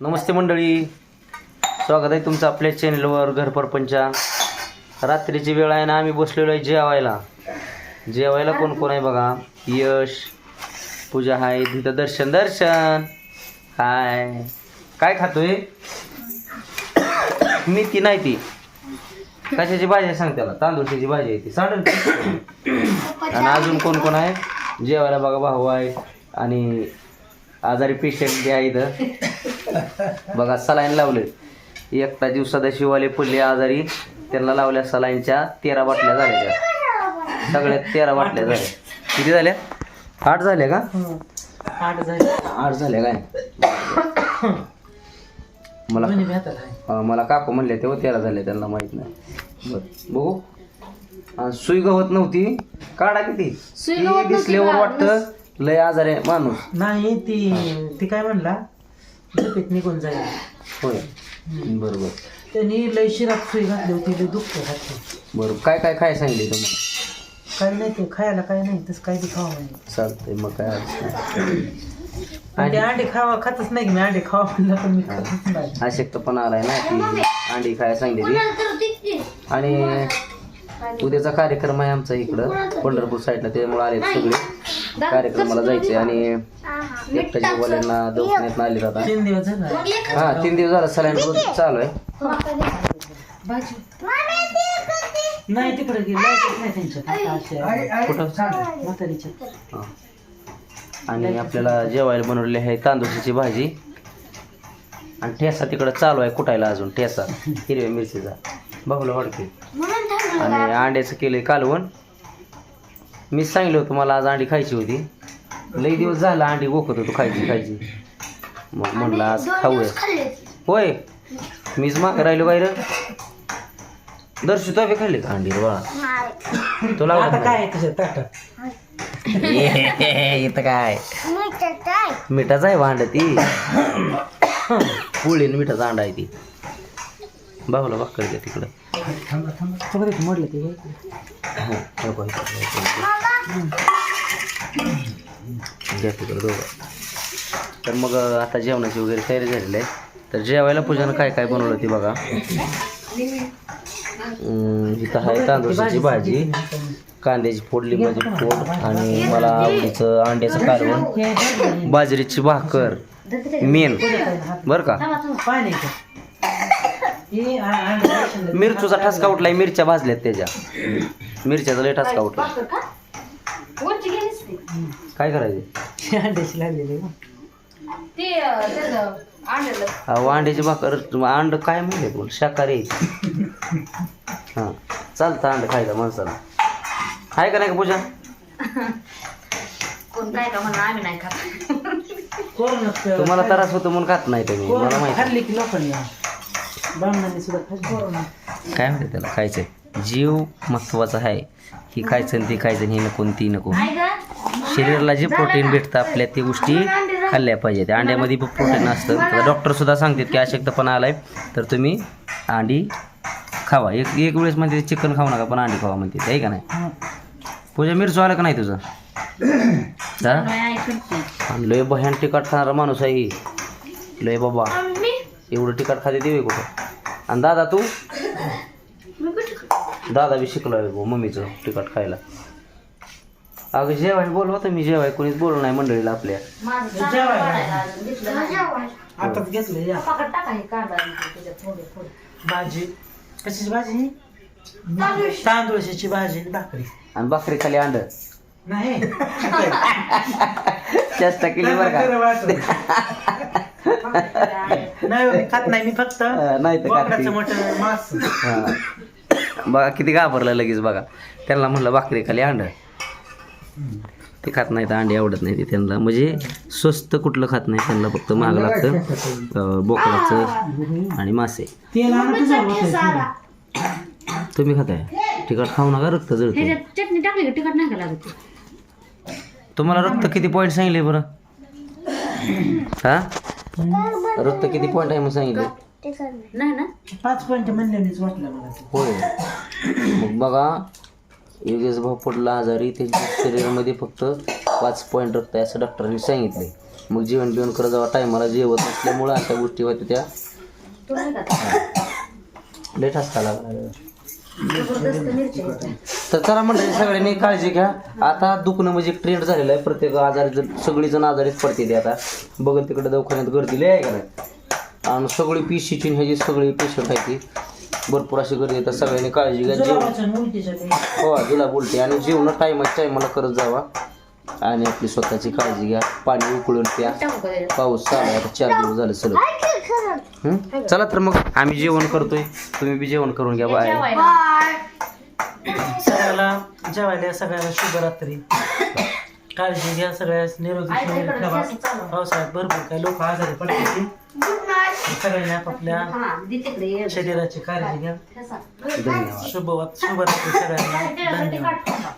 नमस्ते मंडळी. स्वागत आहे तुमचं आपल्या चॅनलवर घरपरपंचा रात्रीची वेळ आहे ना आम्ही बसलेलो आहे जेवायला. जेवायला कोण कोण आहे बघा? यश पूजा आहे तिथं दर्शन दर्शन. हाय. काय खातोय? ती नाही ती. कशाची भाजी आहे सांग त्याला? तांदूळची भाजी आहे ती. सांडल आणि अजून कोण कोण आहे? जेवायला बघा भाऊ आहे आणि आजारी पेशंट जे आहे इथं. बघा सलाईन लावले एकटा जीव सदाशिववाले पडले आजारी त्यांना लावल्या सलाईनच्या तेरा बाटल्या झाल्या त्या. सगळ्या तेरा बाटल्या झाल्या. किती झाल्या? आठ झाल्या का? आठ झाले आठ झाल्या काय? मला. हा, मला काकू म्हणले तेव्हा तेरा झाले त्यांना माहीत नाही. बर बघू. सुई गवत नव्हती. काढा किती? दिसल्यावर वाटतं लय आजार आहे माणूस. नाही ती ती काय म्हणला? झोपेत निघून जाईल? होय. बरोबर. त्यांनी लय शिरात सुई घातली होती लय दुखते घातली बरोबर काय काय काय सांगितले तुम्हाला काही नाही ते खायला काही नाही तसं काही बी खावा नाही. चालतंय मग काय अडचण नाही. आणि ते अंडे खावा खातच नाही मी अंडे खावा म्हणलं पण मी खातच नाही. अशक्त पण आलाय ना ती अंडी खायला सांगितली. आणि उद्याचा कार्यक्रम आहे आमचा इकडं पंढरपूर साईडला त्यामुळे आले सगळे. कार्यक्रमाला जायचे आणि दवाखान्यात आले जातात. तीन दिवस झाला. हा तीन दिवस झाला. सलाईन रोज चालू आहे. नाही तिकडे गेली. लाईटच नाही त्यांच्या. अशा कुठं? म्हातारीच्या हा. आणि आपल्याला जेवायला बनवलेली आहे तांदूळची भाजी. आणि ठेसा तिकडं चालू आहे कुटायला अजून. ठेसा. हिरव्या मिरचीचा. बाहुला वाडके आणि अंड्याचं केलंय कालवण. मी सांगितलं होतं मला आज अंडी खायची होती. लई दिवस झाला अंडी गोकत होतो खायची खायची. मग म्हणलं आज खाऊया. होय. मीच माग राहिलो बाहेर. दर्शू तो बी खाल्ली का अंडी रे बाळा? तुला आता काय तुझ्या ताटात? इथं काय? मिठाचा आहे. भांड ती. पोळी मिठाचा अंडा आहे ती. बाहुला बाकर घ्या तिकडं. मोडलं ते. हा, हे हे तिकडं दोघं. तर मग आता जेवणाची वगैरे तयारी झालेली आहे. तर जेवायला पूजानं काय काय बनवलं ती बघा. अं, इथं आहे तांदूळची भाजी कांद्याची फोडली माझी फोड आणि मला आवडीचं अंड्याचं कालवण बाजरीची भाकर मेन. बरं का? पाणी आहे का? हे आ- अंडे खायचे. मिरचूचा ठसका उठलाय मिरच्या भाजल्यात त्याच्या. मिरच्याचा लय ठसका उठला काय करायचे? अंड्याची भाकर अंड काय म्हणले बोल शाकाहारी. हां. चालतं अंड खायचं माणसाला. आहे का नाही का पूजा? कोण काय का म्हणा आम्ही नाही खात. कोरोनात तुम्हाला त्रास होतो म्हणून खात नाही तुम्ही. मला माहिती खाल्ली की लोकांनी? ब्राह्मणांनी सुद्धा काय म्हणते त्याला? खायचंय. जीव महत्त्वाचा आहे. ही खायचं आणि ती खायचं ही नको ती नको. शरीराला जे प्रोटीन भेटतं आपल्या ते गोष्टी खाल्ल्या पाहिजेत. अंड्यामध्ये पण प्रोटीन असतं. तर डॉक्टर सुद्धा सांगतात की अशक्तपणा आलाय. तर तुम्ही अंडी खावा. एक एक वेळेस म्हणते चिकन खाऊ नका पण अंडी खावा म्हणते. आहे का नाही. पूजा मिरचू आलं का नाही तुझं? हा? लय भयान तिखट खाणारा माणूस आहे ही. लय बाबा. एवढं तिखट खाते देवे कुठं? आणि दादा तू? दादा बी शिकलो आहे भाऊ मम्मीचं तिखट खायला. अगं जेवाय बोलवा तर मी जेवाय कोणीच बोललं नाही मंडळीला आपल्या. आताच घेतलं या. हे भाजी. कशाची भाजी? ही? तांदूळशाची भाजी आणि भाकरी. आणि खाली अंड. नाही. चेष्टा केली बरं का. नाही मी खात नाही मी फक्त अं, नाही तर बोकडाचं खाती. मटण मांस. हा. बघा किती घाबरलं लगेच बघा. त्यांना म्हणलं भाकरी खाली अंड ते खात नाही तर अंडी आवडत नाही ते त्यांना. म्हणजे स्वस्त कुठलं खात नाही त्यांना फक्त महाग लागतं. अं, बोकडाचं आणि मासे. तेल आणा तुझं होतं. तुम्ही खाताय? तिखट खाऊ नका रक्त जळतं ह्याच्यात चटणी टाकली का? तिखट नाही का लागत? ते? तुम्हाला रक्त किती पॉईंट सांगितले बरं? हा? रक्त किती पॉईंट आहे मग सांगितलं? नाही ना? पाच पॉईंट म्हणल्यानेच वाटलं मला. ते. होय. मग बघा योगेश भाऊ पडला आजारी त्यांच्या शरीरामध्ये फक्त पाच पॉईंट रक्त आहे असं डॉक्टरांनी सांगितले मग जेवण बिवण करत जावा टायमाला जेवत नसल्यामुळं अशा गोष्टी होत्या. त्या तो नाही का लेट असता लागला. तर चला म्हणलं सगळ्यांनी काळजी घ्या. आता दुखणं म्हणजे ट्रेंड झालेलं आहे. प्रत्येक आजारी जण सगळीजण आजारीच पडते ते आता. बघल तिकडे दवाखान्यात गर्दी आहे का नाही? आणि सगळी पिशीची ह्याची सगळी पेशंट आहे ती भरपूर अशी गर्दी येतात सगळ्यांनी काळजी घ्या. जेवण. हो तुला बोलते आणि जेवण टायमा टायमाला करत जावा. आणि आपली स्वतःची काळजी घ्या पाणी उकळून प्या? पाऊस चालू आता चार दिवस झाले सलग हं? चला तर मग आम्ही जेवण करतोय तुम्ही बी जेवण करून घ्या बाय जेवायला. सगळ्याला जेवायला सगळ्याला शुभरात्री काळजी घ्या सगळ्या निरोगी ठेवा. पावसाळ्यात भरपूर काही लोक आजारी पडतात सगळ्यांनी आपापल्या हा. शरीराची काळजी घ्या शुभ शुभरात्री सगळ्यांना धन्यवाद.